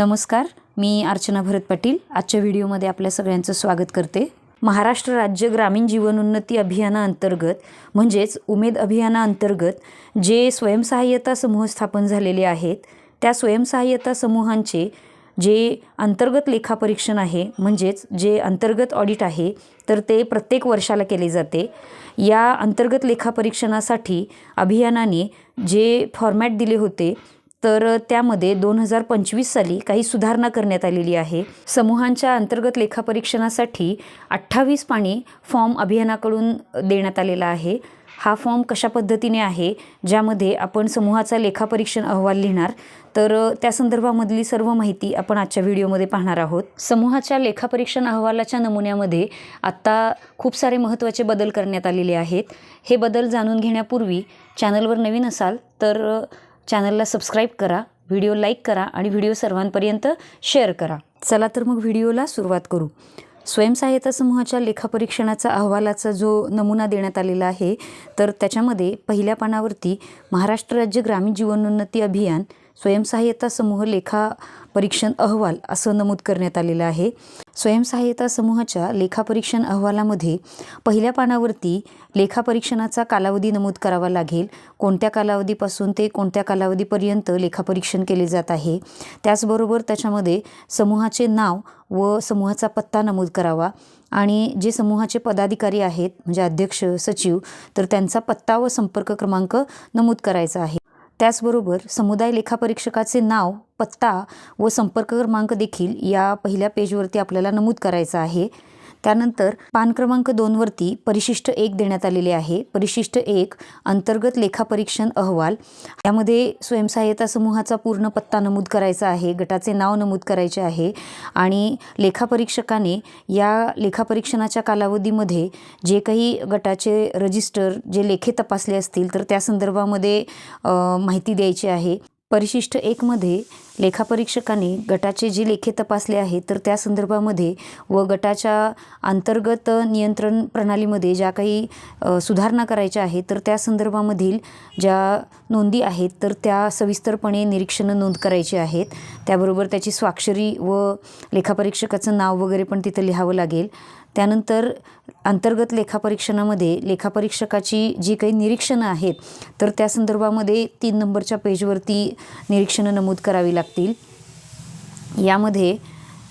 नमस्कार मी अर्चना भरत पाटील. आजच्या व्हिडिओमध्ये आपल्या सगळ्यांचं स्वागत करते. महाराष्ट्र राज्य ग्रामीण जीवनोन्नती अभियानाअंतर्गत म्हणजेच उमेद अभियानाअंतर्गत जे स्वयंसहाय्यता समूह स्थापन झालेले आहेत त्या स्वयंसहाय्यता समूहांचे जे अंतर्गत लेखापरीक्षण आहे म्हणजेच जे अंतर्गत ऑडिट आहे तर ते प्रत्येक वर्षाला केले जाते. या अंतर्गत लेखापरीक्षणासाठी अभियानाने जे फॉर्मॅट दिले होते तर त्यामध्ये दोन हजार पंचवीस साली काही सुधारणा करण्यात आलेली आहे. समूहांच्या अंतर्गत लेखापरीक्षणासाठी अठ्ठावीस पाणी फॉर्म अभियानाकडून देण्यात आलेला आहे. हा फॉर्म कशा पद्धतीने आहे ज्यामध्ये आपण समूहाचा लेखापरीक्षण अहवाल लिहिणार तर त्या संदर्भामधली सर्व माहिती आपण आजच्या व्हिडिओमध्ये पाहणार आहोत. समूहाच्या लेखापरीक्षण अहवालाच्या नमुन्यामध्ये आत्ता खूप सारे महत्त्वाचे बदल करण्यात आलेले आहेत. हे बदल जाणून घेण्यापूर्वी चॅनलवर नवीन असाल तर चॅनलला सबस्क्राईब करा व्हिडिओ लाईक करा आणि व्हिडिओ सर्वांपर्यंत शेअर करा. चला तर मग व्हिडिओला सुरुवात करू. स्वयंसहाय्यता समूहाच्या लेखापरीक्षणाचा अहवालाचा जो नमुना देण्यात आलेला आहे तर त्याच्यामध्ये पहिल्या पानावरती महाराष्ट्र राज्य ग्रामीण जीवनोन्नती अभियान स्वयंसहाय्यता समूह लेखा परीक्षण अहवाल असं नमूद करण्यात आलेलं आहे. स्वयंसहाय्यता समूहाच्या लेखापरीक्षण अहवालामध्ये पहिल्या पानावरती लेखापरीक्षणाचा कालावधी नमूद करावा लागेल. कोणत्या कालावधीपासून ते कोणत्या कालावधीपर्यंत लेखापरीक्षण केले जात आहे? त्याचबरोबर त्याच्यामध्ये समूहाचे नाव व समूहाचा पत्ता नमूद करावा. आणि जे समूहाचे पदाधिकारी आहेत म्हणजे अध्यक्ष सचिव तर त्यांचा पत्ता व संपर्क क्रमांक नमूद करायचा आहे. त्याचबरोबर समुदाय लेखापरीक्षकाचे नाव पत्ता व संपर्क क्रमांक देखील या पहिल्या पेजवरती आपल्याला नमूद करायचा आहे. त्यानंतर पान क्रमांक दोनवरती परिशिष्ट एक देण्यात आलेले आहे. परिशिष्ट एक अंतर्गत लेखापरीक्षण अहवाल. यामध्ये स्वयंसहाय्यता समूहाचा पूर्ण पत्ता नमूद करायचा आहे गटाचे नाव नमूद करायचे आहे आणि लेखापरीक्षकाने या लेखापरीक्षणाच्या कालावधीमध्ये जे काही गटाचे रजिस्टर जे लेखे तपासले असतील तर त्या संदर्भामध्ये माहिती द्यायची आहे. परिशिष्ट एकमध्ये लेखापरीक्षकाने गटाचे जे लेखे तपासले आहेत तर त्या संदर्भामध्ये व गटाच्या अंतर्गत नियंत्रण प्रणालीमध्ये ज्या काही सुधारणा करायच्या आहेत तर त्या संदर्भामधील ज्या नोंदी आहेत तर त्या सविस्तरपणे निरीक्षणं नोंद करायची आहेत. त्याबरोबर त्याची स्वाक्षरी व लेखापरीक्षकाचं नाव वगैरे पण तिथं लिहावं लागेल. त्यानंतर अंतर्गत लेखापरीक्षणामध्ये लेखापरीक्षकाची जी काही निरीक्षणं आहेत तर त्या संदर्भामध्ये तीन नंबरच्या पेजवरती निरीक्षणं नमूद करावी लागतील. यामध्ये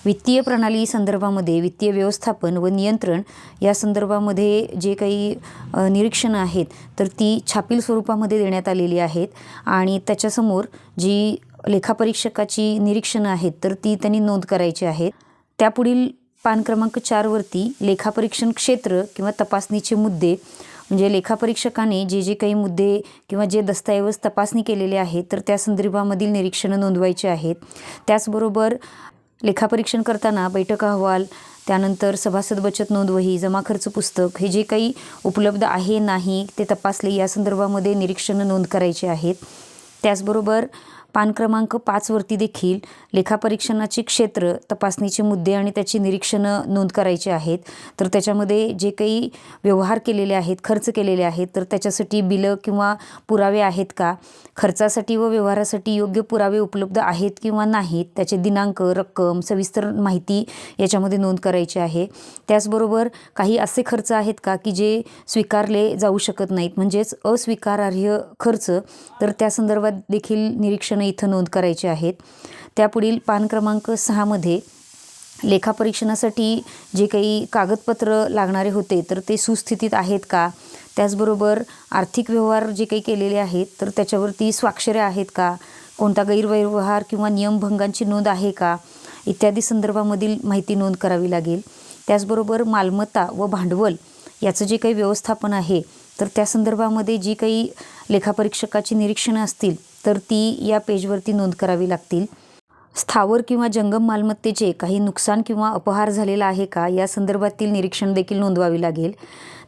वित्तीय प्रणाली संदर्भामध्ये वित्तीय व्यवस्थापन व नियंत्रण या संदर्भामध्ये जे काही निरीक्षणं आहेत तर ती छापील स्वरूपामध्ये देण्यात आलेली आहेत आणि त्याच्यासमोर जी लेखापरीक्षकाची निरीक्षणं आहेत तर ती त्यांनी नोंद करायची आहेत. त्यापुढील पान क्रमांक चारवरती लेखापरीक्षण क्षेत्र किंवा तपासणीचे मुद्दे म्हणजे लेखापरीक्षकाने जे जे काही मुद्दे किंवा जे दस्तऐवज तपासणी केलेले आहेत तर त्या संदर्भामधील निरीक्षणं नोंदवायचे आहेत. त्याचबरोबर लेखापरीक्षण करताना बैठक अहवाल त्यानंतर सभासद बचत नोंदवही जमा खर्च पुस्तक हे जे काही उपलब्ध आहे नाही ते तपासले या संदर्भामध्ये निरीक्षणं नोंद करायचे आहेत. त्याचबरोबर पान क्रमांक पाचवरती देखील लेखापरीक्षणाचे क्षेत्र तपासणीचे मुद्दे आणि त्याची निरीक्षणं नोंद करायची आहेत. तर त्याच्यामध्ये जे काही व्यवहार केलेले आहेत खर्च केलेले आहेत तर त्याच्यासाठी बिलं किंवा पुरावे आहेत का? खर्चासाठी व व्यवहारासाठी योग्य पुरावे उपलब्ध आहेत किंवा नाहीत? त्याचे दिनांक रक्कम सविस्तर माहिती याच्यामध्ये नोंद करायची आहे. त्याचबरोबर काही असे खर्च आहेत का की जे स्वीकारले जाऊ शकत नाहीत? म्हणजेच अस्वीकारार्ह खर्च. तर त्या संदर्भात देखील निरीक्षण इथं नोंद करायची आहेत. त्यापुढील पान क्रमांक सहामध्ये लेखापरीक्षणासाठी जे काही कागदपत्र लागणारे होते तर ते सुस्थितीत आहेत का? त्याचबरोबर आर्थिक व्यवहार जे काही केलेले आहेत तर त्याच्यावरती स्वाक्षऱ्या आहेत का? कोणता गैरव्यवहार किंवा नियमभंगांची नोंद आहे का? इत्यादी संदर्भामधील माहिती नोंद करावी लागेल. त्याचबरोबर मालमत्ता व भांडवल याचं जे काही व्यवस्थापन आहे तर त्या संदर्भामध्ये जी काही लेखापरीक्षकाची निरीक्षणं असतील तर ती या पेजवरती नोंद करावी लागतील. स्थावर किंवा जंगम मालमत्तेचे काही नुकसान किंवा अपहार झालेला आहे का? या संदर्भातील निरीक्षण देखील नोंदवावी लागेल.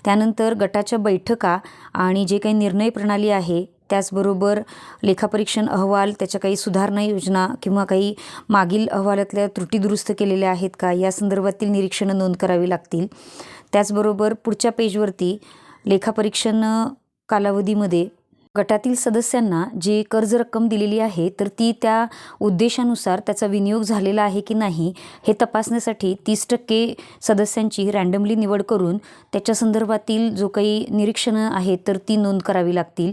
त्यानंतर गटाच्या बैठका आणि जे काही निर्णय प्रणाली आहे त्याचबरोबर लेखापरीक्षण अहवाल त्याच्या काही सुधारणा योजना किंवा काही मागील अहवालातल्या त्रुटी दुरुस्त केलेल्या आहेत का? या संदर्भातील निरीक्षणं नोंद करावी लागतील. त्याचबरोबर पुढच्या पेजवरती लेखापरीक्षण कालावधीमध्ये गटातील सदस्यांना जी कर्ज रक्कम दिलेली आहे तर ती त्या उद्देशानुसार त्याचा विनियोग झालेला आहे की नाही हे तपासण्यासाठी तीस टक्के सदस्यांची रँडमली निवड करून त्याच्या संदर्भातील जो काही निरीक्षणं आहेत तर ती नोंद करावी लागतील.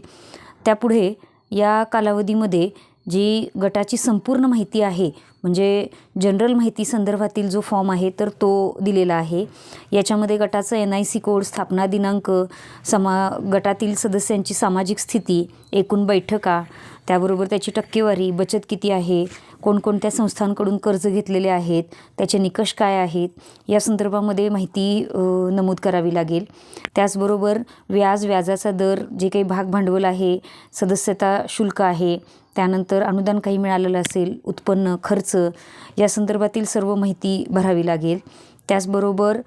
त्यापुढे या कालावधीमध्ये जी गटाची संपूर्ण माहिती आहे म्हणजे जनरल माहिती संदर्भातील जो फॉर्म आहे तर तो दिलेला आहे. याच्यामध्ये गटाचं एन आय सी कोड स्थापना दिनांक समा गटातील सदस्यांची सामाजिक स्थिती एकूण बैठका त्याबरोबर त्याची टक्केवारी बचत किती आहे कोणकोणत्या संस्थांकडून कर्ज घेतलेले आहेत त्याचे निकष काय आहेत या संदर्भामध्ये माहिती नमूद करावी लागेल. त्याचबरोबर व्याज व्याजाचा दर जे काही भाग भांडवल आहे सदस्यता शुल्क आहे त्यानंतर अनुदान काही मिळालेलं असेल उत्पन्न खर्च या संदर्भातील सर्व माहिती भरावी लागेल. त्याचबरोबर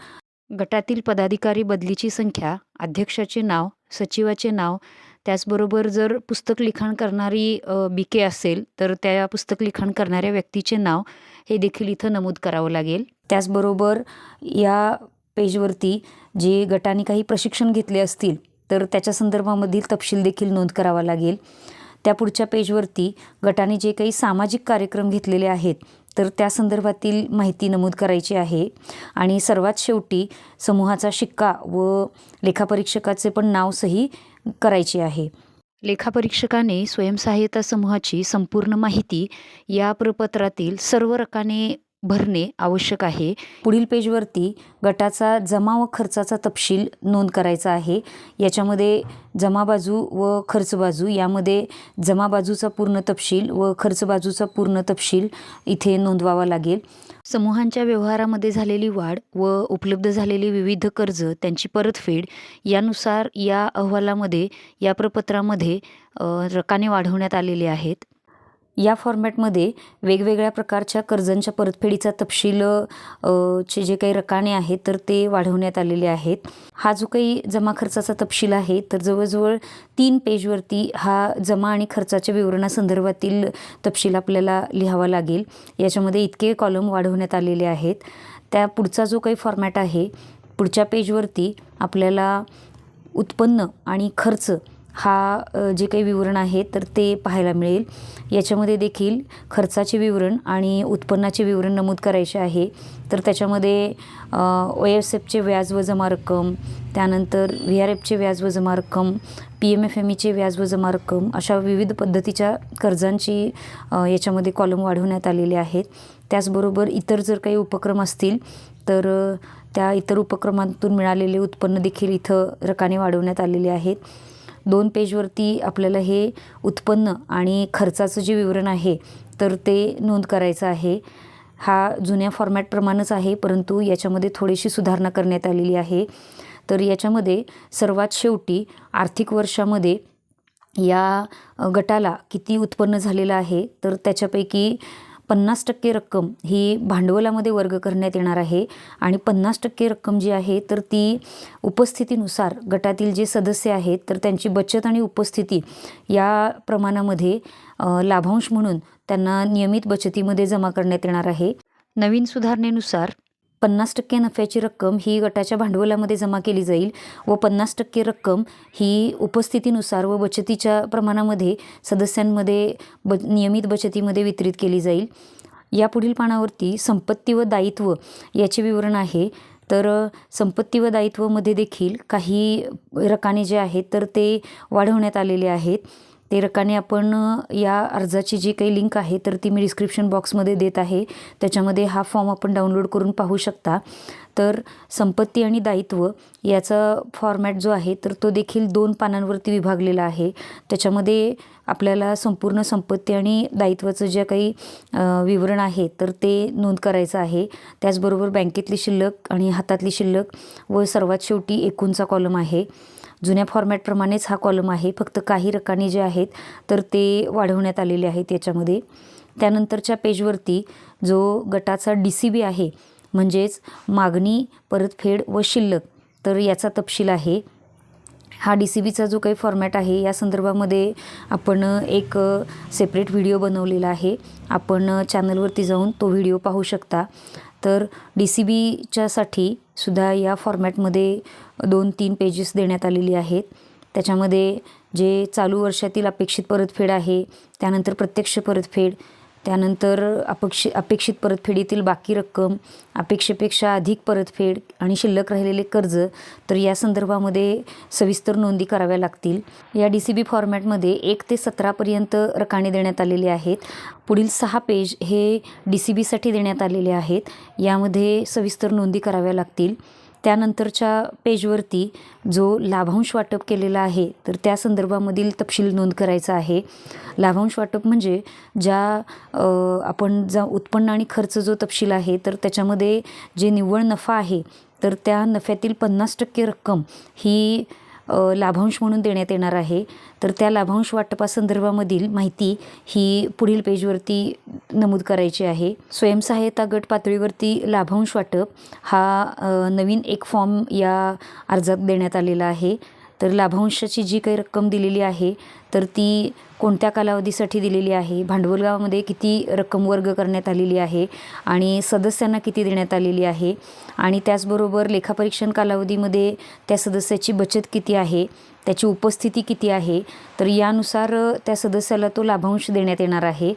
गटातील पदाधिकारी बदलीची संख्या अध्यक्षाचे नाव सचिवाचे नाव त्याचबरोबर जर पुस्तक लिखाण करणारी बी के असेल तर त्या पुस्तक लिखाण करणाऱ्या व्यक्तीचे नाव हे देखील इथं नमूद करावं लागेल. त्याचबरोबर या पेजवरती जे गटाने काही प्रशिक्षण घेतले असतील तर त्याच्या संदर्भामधील तपशील देखील नोंद करावा लागेल. त्या पुढच्या पेजवरती गटाने जे काही सामाजिक कार्यक्रम घेतलेले आहेत तर त्या संदर्भातील माहिती नमूद करायची आहे. आणि सर्वात शेवटी समूहाचा शिक्का व लेखापरीक्षकाचे पण नाव सही करायचे आहे. लेखापरीक्षकाने स्वयंसहाय्यता समूहाची संपूर्ण माहिती या प्रपत्रातील सर्व रकाने भरणे आवश्यक आहे. पुढील पेजवरती गटाचा जमा व खर्चाचा तपशील नोंद करायचा आहे. याच्यामध्ये जमा बाजू व खर्च बाजू यामध्ये जमा बाजूचा पूर्ण तपशील व खर्च बाजूचा पूर्ण तपशील इथे नोंदवावा लागेल. समूहांच्या व्यवहारामध्ये झालेली वाढ व उपलब्ध झालेली विविध कर्ज त्यांची परतफेड यानुसार या अहवालामध्ये या प्रपत्रामध्ये रकाने वाढवण्यात आलेले आहेत. या फॉर्मॅटमध्ये वेगवेगळ्या प्रकारच्या कर्जांच्या परतफेडीचा तपशील चे जे काही रकाने आहेत तर ते वाढवण्यात आलेले आहेत. हा जो काही जमा खर्चाचा तपशील आहे तर जवळजवळ तीन पेजवरती हा जमा आणि खर्चाच्या विवरणासंदर्भातील तपशील आपल्याला लिहावा लागेल. याच्यामध्ये इतके कॉलम वाढवण्यात आलेले आहेत. त्या पुढचा जो काही फॉर्मॅट आहे पुढच्या पेजवरती आपल्याला उत्पन्न आणि खर्च हा जे काही विवरण आहे तर ते पाहायला मिळेल. याच्यामध्ये देखील खर्चाचे विवरण आणि उत्पन्नाचे विवरण नमूद करायचे आहे. तर त्याच्यामध्ये ओ एस एफचे व्याज व जमा रक्कम त्यानंतर व्ही आर एफचे व्याज व जमा रक्कम पी एम एफ एम ईचे व्याज व जमा रक्कम अशा विविध पद्धतीच्या कर्जांची याच्यामध्ये कॉलम वाढवण्यात आलेले आहेत. त्याचबरोबर इतर जर काही उपक्रम असतील तर त्या इतर उपक्रमांतून मिळालेले उत्पन्न देखील इथं रकाने वाढवण्यात आलेले आहेत. दोन पेजवरती आपल्याला हे उत्पन्न आणि खर्चाचं जे विवरण आहे तर ते नोंद करायचं आहे. हा जुन्या फॉर्मॅटप्रमाणेच आहे परंतु याच्यामध्ये थोडीशी सुधारणा करण्यात आलेली आहे. तर याच्यामध्ये सर्वात शेवटी आर्थिक वर्षामध्ये या गटाला किती उत्पन्न झालेलं आहे तर त्याच्यापैकी पन्नास टक्के रक्कम ही भांडवलामध्ये वर्ग करण्यात येणार आहे आणि पन्नास टक्के रक्कम जी आहे तर ती उपस्थितीनुसार गटातील जे सदस्य आहेत तर त्यांची बचत आणि उपस्थिती या प्रमाणामध्ये लाभांश म्हणून त्यांना नियमित बचतीमध्ये जमा करण्यात येणार आहे. नवीन सुधारणेनुसार पन्नास टक्के नफ्याची रक्कम ही गटाच्या भांडवलामध्ये जमा केली जाईल व पन्नास टक्के रक्कम ही उपस्थितीनुसार व बचतीच्या प्रमाणामध्ये सदस्यांमध्ये ब नियमित बचतीमध्ये वितरित केली जाईल. या पुढील पानावरती संपत्ती व दायित्व याचे विवरण आहे. तर संपत्ती व दायित्वमध्ये देखील काही रकाने जे आहेत तर ते वाढवण्यात आलेले आहेत. ते रकाने आपण या अर्जाची जी काही लिंक आहे तर ती मी डिस्क्रिप्शन बॉक्समध्ये देत आहे. त्याच्यामध्ये हा फॉर्म आपण डाउनलोड करून पाहू शकता. तर संपत्ती आणि दायित्व याचा फॉर्मॅट जो आहे तर तो देखील दोन पानांवरती विभागलेला आहे. त्याच्यामध्ये आपल्याला संपूर्ण संपत्ती आणि दायित्वाचं जे काही विवरण आहे तर ते नोंद करायचं आहे. त्याचबरोबर बँकेतली शिल्लक आणि हातातली शिल्लक व सर्वात शेवटी एकूणचा कॉलम आहे. जुन्या फॉर्मॅटप्रमाणेच हा कॉलम आहे. फक्त काही रकाने जे आहेत तर ते वाढवण्यात आलेले आहेत याच्यामध्ये. त्यानंतरच्या पेजवरती जो गटाचा डी सी बी आहे म्हणजेच मागणी परतफेड व शिल्लक तर याचा तपशील आहे. हा डी सी बीचा जो काही फॉर्मॅट आहे या संदर्भामध्ये आपण एक सेपरेट व्हिडिओ बनवलेला आहे. आपण चॅनलवरती जाऊन तो व्हिडिओ पाहू शकता. तर डी सी बीच्यासाठी सुद्धा या फॉर्मॅटमध्ये दोन तीन पेजेस देण्यात आलेली आहेत. त्याच्यामध्ये जे चालू वर्षातील अपेक्षित परतफेड आहे त्यानंतर प्रत्यक्ष परतफेड त्यानंतर अपक्षि अपेक्षित परतफेडीतील बाकी रक्कम अपेक्षेपेक्षा अधिक परतफेड आणि शिल्लक राहिलेले कर्ज तर या संदर्भामध्ये सविस्तर नोंदी कराव्या लागतील. या डी सी बी फॉर्मॅटमध्ये एक ते सतरापर्यंत रकाने देण्यात आलेले आहेत. पुढील सहा पेज हे डी सी बीसाठी देण्यात आलेले आहेत. यामध्ये सविस्तर नोंदी कराव्या लागतील. त्यानंतरच्या पेजवरती जो लाभांश वाटप केलेला आहे तर त्या संदर्भामधील तपशील नोंद करायचा आहे. लाभांश वाटप म्हणजे ज्या आपण जा उत्पन्न आणि खर्च जो तपशील आहे तर त्याच्यामध्ये जे निव्वळ नफा आहे तर त्या नफ्यातील पन्नास टक्के रक्कम ही लाभांश म्हणून देण्यात येणार आहे. तर त्या लाभांश वाटपासंदर्भामधील माहिती ही पुढील पेजवरती नमूद करायची आहे. स्वयंसहाय्यता गट पातळीवरती लाभांश वाटप हा नवीन एक फॉर्म या अर्जात देण्यात आलेला आहे. तर लाभांशाची जी काही रक्कम दिलेली आहे तर ती कोणत्या कालावधीसाठी दिलेली आहे? भांडवलगावामध्ये किती रक्कम वर्ग करण्यात आलेली आहे आणि सदस्यांना किती देण्यात आलेली आहे? आणि त्याचबरोबर लेखापरीक्षण कालावधीमध्ये त्या सदस्याची बचत किती आहे? त्याची उपस्थिती किती आहे? तर यानुसार त्या सदस्याला तो लाभांश देण्यात येणार आहे.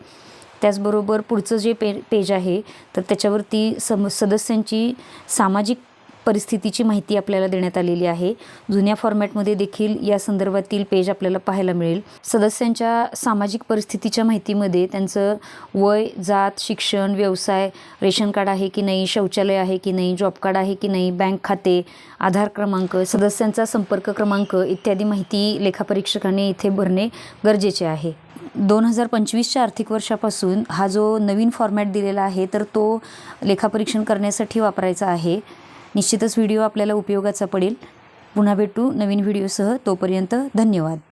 त्याचबरोबर पुढचं जे पे पेज आहे तर त्याच्यावरती सम सदस्यांची सामाजिक परिस्थितीची माहिती आपल्याला देण्यात आलेली आहे. जुन्या फॉर्मॅटमध्ये देखील या संदर्भातील पेज आपल्याला पाहायला मिळेल. सदस्यांच्या सामाजिक परिस्थितीच्या माहितीमध्ये त्यांचं वय जात शिक्षण व्यवसाय रेशन कार्ड आहे की नाही शौचालय आहे की नाही जॉब कार्ड आहे की नाही बँक खाते आधार क्रमांक सदस्यांचा संपर्क क्रमांक इत्यादी माहिती लेखापरीक्षकाने इथे भरणे गरजेचे आहे. दोन हजार पंचवीसच्या आर्थिक वर्षापासून हा जो नवीन फॉर्मॅट दिलेला आहे तर तो लेखापरीक्षण करण्यासाठी वापरायचा आहे. निश्चितच व्हिडिओ आपल्याला उपयोगाचा पडेल. पुन्हा भेटू नवीन व्हिडिओसह. तोपर्यंत धन्यवाद.